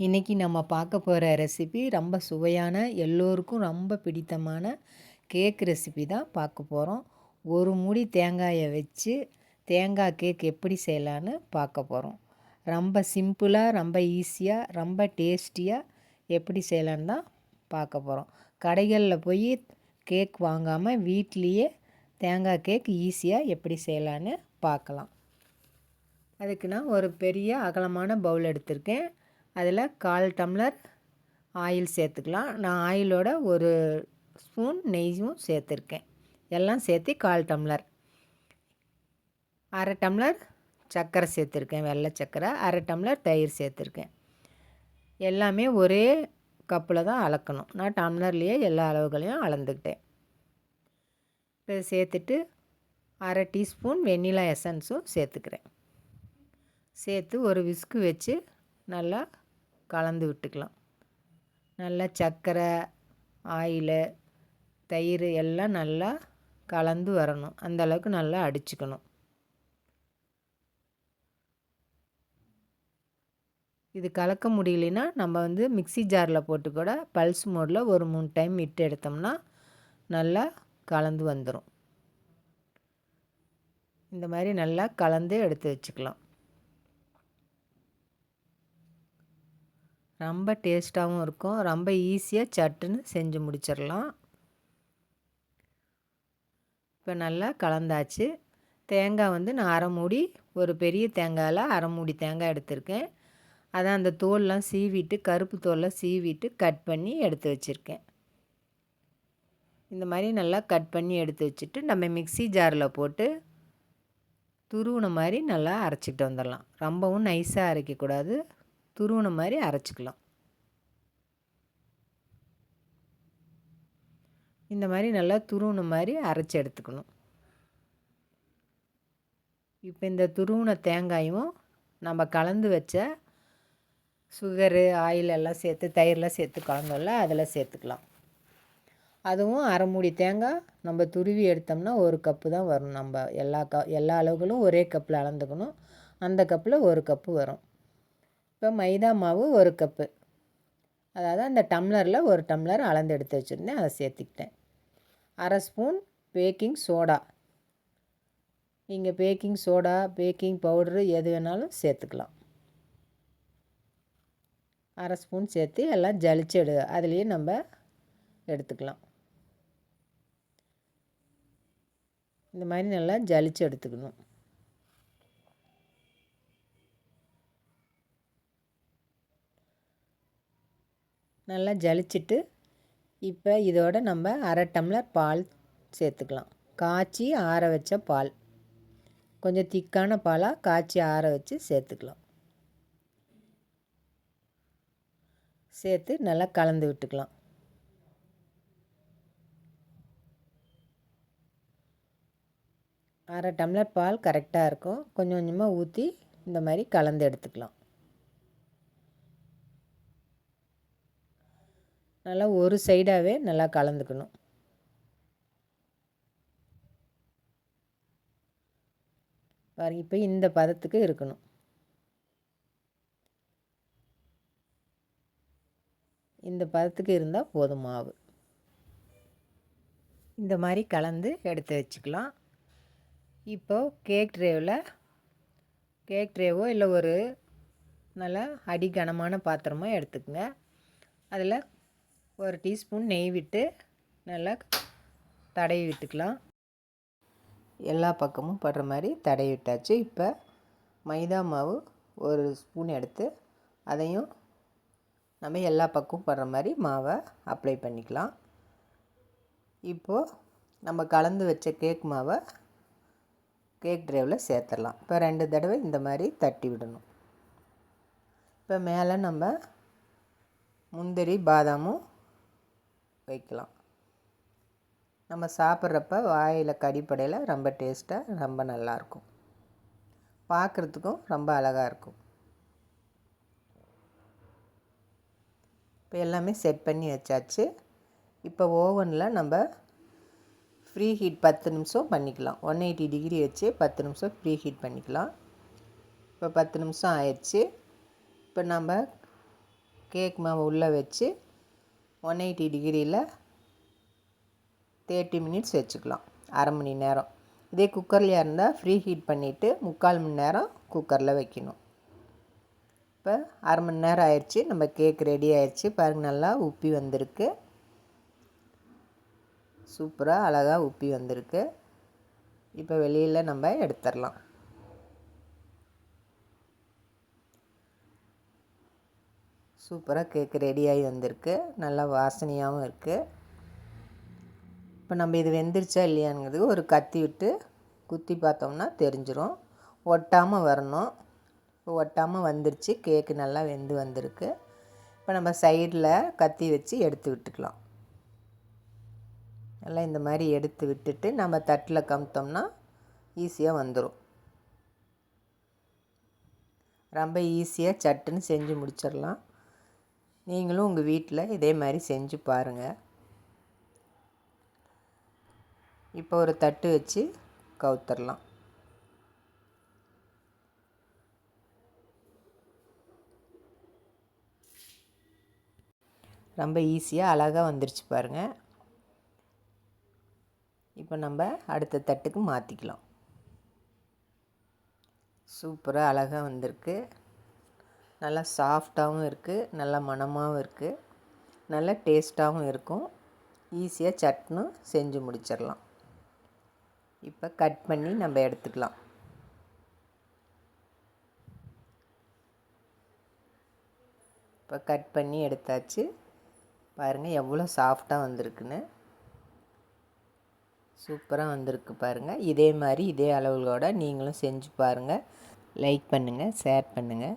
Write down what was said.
இன்றைக்கி நம்ம பார்க்க போகிற ரெசிபி ரொம்ப சுவையான எல்லோருக்கும் ரொம்ப பிடித்தமான கேக் ரெசிபி தான் பார்க்க போகிறோம் ஒரு மூடி தேங்காயை வச்சு தேங்காய் கேக் எப்படி செய்யலான்னு பார்க்க போகிறோம் ரொம்ப சிம்பிளாக ரொம்ப ஈஸியாக ரொம்ப டேஸ்டியாக எப்படி செய்யலான்னு தான் பார்க்க போகிறோம் கடைகளில் போய் கேக் வாங்காமல் வீட்லேயே தேங்காய் கேக் ஈஸியாக எப்படி செய்யலான்னு பார்க்கலாம். அதுக்கு நான் ஒரு பெரிய அகலமான பவுல் எடுத்திருக்கேன். அதில் கால் டம்ளர் ஆயில் சேர்த்துக்கலாம். நான் ஆயிலோட ஒரு ஸ்பூன் நெய்யும் சேர்த்துருக்கேன். எல்லாம் சேர்த்து கால் டம்ளர். அரை டம்ளர் சர்க்கரை சேர்த்துருக்கேன் வெள்ளை சர்க்கரை அரை டம்ளர் தயிர் சேர்த்துருக்கேன். எல்லாமே ஒரே கப்பில் தான் அளக்கணும். நான் டம்ளர்லேயே எல்லா அளவுகளையும் அளந்துக்கிட்டேன். இப்போ சேர்த்துட்டு அரை டீஸ்பூன் வெண்ணிலா எசன்ஸும் சேர்த்துக்கிறேன். சேர்த்து ஒரு விஸ்கு வச்சு நல்லா கலந்து விட்டுக்கலாம். நல்லா சர்க்கரை ஆயிலு தயிர் எல்லாம் நல்லா கலந்து வரணும். அந்தளவுக்கு நல்லா அடிச்சுக்கணும். இது கலக்க முடியலனா நம்ம வந்து மிக்சி ஜாரில் போட்டு கூட பல்ஸ் மோடில் ஒரு மூணு டைம் விட்டு எடுத்தோம்னா நல்லா கலந்து வந்துடும் இந்த மாதிரி நல்லா கலந்து எடுத்து வச்சுக்கலாம். ரொம்ப டேஸ்ட்டாகவும் இருக்கும். ரொம்ப ஈஸியாக சட்டுன்னு செஞ்சு முடிச்சிடலாம் இப்போ நல்லா கலந்தாச்சு. தேங்காய் வந்து நான் அரை மூடி ஒரு பெரிய தேங்காயில் அரை மூடி தேங்காய் எடுத்திருக்கேன். அதை அந்த தோல்லாம் சீவிட்டு கருப்பு தோல்லாம் சீவிட்டு கட் பண்ணி எடுத்து வச்சுருக்கேன். இந்த மாதிரி நல்லா கட் பண்ணி எடுத்து வச்சுட்டு நம்ம மிக்சி ஜாரில் போட்டு துருவின மாதிரி நல்லா அரைச்சிக்கிட்டு வந்துடலாம் ரொம்பவும் நைஸாக அரைக்கக்கூடாது. துருவின மாதிரி அரைச்சிக்கலாம். இந்த மாதிரி நல்லா துருவின மாதிரி அரைச்சி எடுத்துக்கணும். இப்போ இந்த துருவின தேங்காயும் நம்ம கலந்து வச்ச சுகரு ஆயில் எல்லாம் சேர்த்து தயிரெலாம் சேர்த்து கலந்தோம்ல அதில் சேர்த்துக்கலாம். அதுவும் அரை மூடி தேங்காய் நம்ம துருவி எடுத்தோம்னா ஒரு கப்பு தான் வரும். நம்ம எல்லா க எல்லா அளவுகளும் ஒரே கப்பில் அளந்துக்கணும். அந்த கப்பில் ஒரு கப்பு வரும். இப்போ மைதா மாவு ஒரு கப்பு. அதாவது அந்த டம்ளரில் ஒரு டம்ளர் அளந்து எடுத்து வச்சுருந்தேன். அதை சேர்த்துக்கிட்டேன். அரை ஸ்பூன் பேக்கிங் சோடா. நீங்கள் பேக்கிங் சோடா பேக்கிங் பவுட்ரு எது வேணாலும் சேர்த்துக்கலாம். அரை ஸ்பூன் சேர்த்து எல்லாம் ஜலிச்சு எடு அதுலேயே நம்ம எடுத்துக்கலாம். இந்த மாதிரி நல்லா ஜலிச்சு எடுத்துக்கணும். நல்லா ஜலிச்சுட்டு இப்போ இதோட நம்ம அரை டம்ளர் பால் சேர்த்துக்கலாம். காய்ச்சி ஆற வச்ச பால். கொஞ்சம் திக்கான பாலாக காய்ச்சி ஆற வச்சு சேர்த்துக்கலாம். சேர்த்து நல்லா கலந்து விட்டுக்கலாம். அரை டம்ளர் பால் கரெக்டாக இருக்கும். கொஞ்சம் கொஞ்சமாக ஊற்றி இந்த மாதிரி கலந்து எடுத்துக்கலாம். நல்லா ஒரு சைடாகவே நல்லா கலந்துக்கணும். பாருங்க இப்போ இந்த பதத்துக்கு இருக்கணும். இந்த பதத்துக்கு இருந்தால் போதும் மாவு. இந்த மாதிரி கலந்து எடுத்து வச்சுக்கலாம். இப்போது கேக் ட்ரேவில் கேக் ட்ரேவோ இல்லை ஒரு நல்லா அடி கனமான பாத்திரமோ எடுத்துக்கோங்க. அதில் ஒரு டீஸ்பூன் நெய் விட்டு நல்லா தடவி விட்டுக்கலாம். எல்லா பக்கமும் படுற மாதிரி தடவி விட்டாச்சு. இப்போ மைதா மாவு ஒரு ஸ்பூன் எடுத்து அதையும் நம்ம எல்லா பக்கமும் படுற மாதிரி மாவை அப்ளை பண்ணிக்கலாம். இப்போது நம்ம கலந்து வச்ச கேக் மாவை கேக் ட்ரைவில் சேர்த்துடலாம். இப்போ ரெண்டு தடவை இந்த மாதிரி தட்டி விடணும். இப்போ மேலே நம்ம முந்திரி பாதாமும் வைக்கலாம். நம்ம சாப்பிட்றப்ப வாயில் கடிப்படையில் ரொம்ப டேஸ்ட்டாக ரொம்ப நல்லாயிருக்கும் பார்க்குறதுக்கும் ரொம்ப அழகாக இருக்கும். இப்போ எல்லாமே செட் பண்ணி வச்சாச்சு. இப்போ ஓவனில் நம்ம ஃப்ரீ ஹீட் பத்து நிமிஷம் பண்ணிக்கலாம். ஒன் எயிட்டி டிகிரி வச்சு பத்து நிமிஷம் ஃப்ரீ ஹீட் பண்ணிக்கலாம். இப்போ பத்து நிமிஷம் ஆயிடுச்சு. இப்போ நம்ம கேக் மாவு உள்ளே வச்சு ஒன் எயிட்டி டிகிரியில் தேர்ட்டி மினிட்ஸ் வச்சுக்கலாம். அரை மணி நேரம். இதே குக்கர்லையாக இருந்தால் ஃப்ரீ ஹீட் பண்ணிவிட்டு முக்கால் மணி நேரம் குக்கரில் வைக்கணும். இப்போ அரை மணி நேரம் ஆயிடுச்சு நம்ம கேக் ரெடி ஆயிடுச்சு பாருங்கள் நல்லா உப்பி வந்திருக்கு. சூப்பராக அழகாக உப்பி வந்திருக்கு. இப்போ வெளியில் நம்ம எடுத்துடலாம். சூப்பராக கேக் ரெடியாகி வந்திருக்கு. நல்லா வாசனையாகவும் இருக்குது இப்போ நம்ம இது வெந்துருச்சா இல்லையாங்கிறது ஒரு கத்தி விட்டு குத்தி பார்த்தோம்னா தெரிஞ்சிடும் ஒட்டாமல் வரணும். இப்போ ஒட்டாமல் வந்துருச்சு. கேக்கு நல்லா வெந்து வந்திருக்கு. இப்போ நம்ம சைடில் கத்தி வச்சு எடுத்து விட்டுக்கலாம். நல்லா இந்த மாதிரி எடுத்து விட்டுட்டு நம்ம தட்டில் கமுத்தோம்னா ஈஸியாக வந்துடும் ரொம்ப ஈஸியாக சட்டுன்னு செஞ்சு முடிச்சிடலாம். நீங்களும் உங்கள் வீட்டில் இதே மாதிரி செஞ்சு பாருங்கள் இப்போ ஒரு தட்டு வச்சு கவுத்துடலாம் ரொம்ப ஈஸியாக அழகாக வந்துருச்சு பாருங்கள் இப்போ நம்ம அடுத்த தட்டுக்கு மாற்றிக்கலாம் சூப்பராக அழகாக வந்திருக்கு. நல்லா சாஃப்டாகவும் இருக்குது நல்லா மணமாகவும் இருக்குது நல்ல டேஸ்ட்டாகவும் இருக்கும். ஈஸியாக சட்னும் செஞ்சு முடிச்சிடலாம் இப்போ கட் பண்ணி நம்ம எடுத்துக்கலாம். இப்போ கட் பண்ணி எடுத்தாச்சு. பாருங்கள் எவ்வளோ சாஃப்டாக வந்திருக்குன்னு. சூப்பராக வந்திருக்கு பாருங்கள் இதே மாதிரி இதே அளவுகளோடு நீங்களும் செஞ்சு பாருங்கள் லைக் பண்ணுங்கள் ஷேர் பண்ணுங்கள்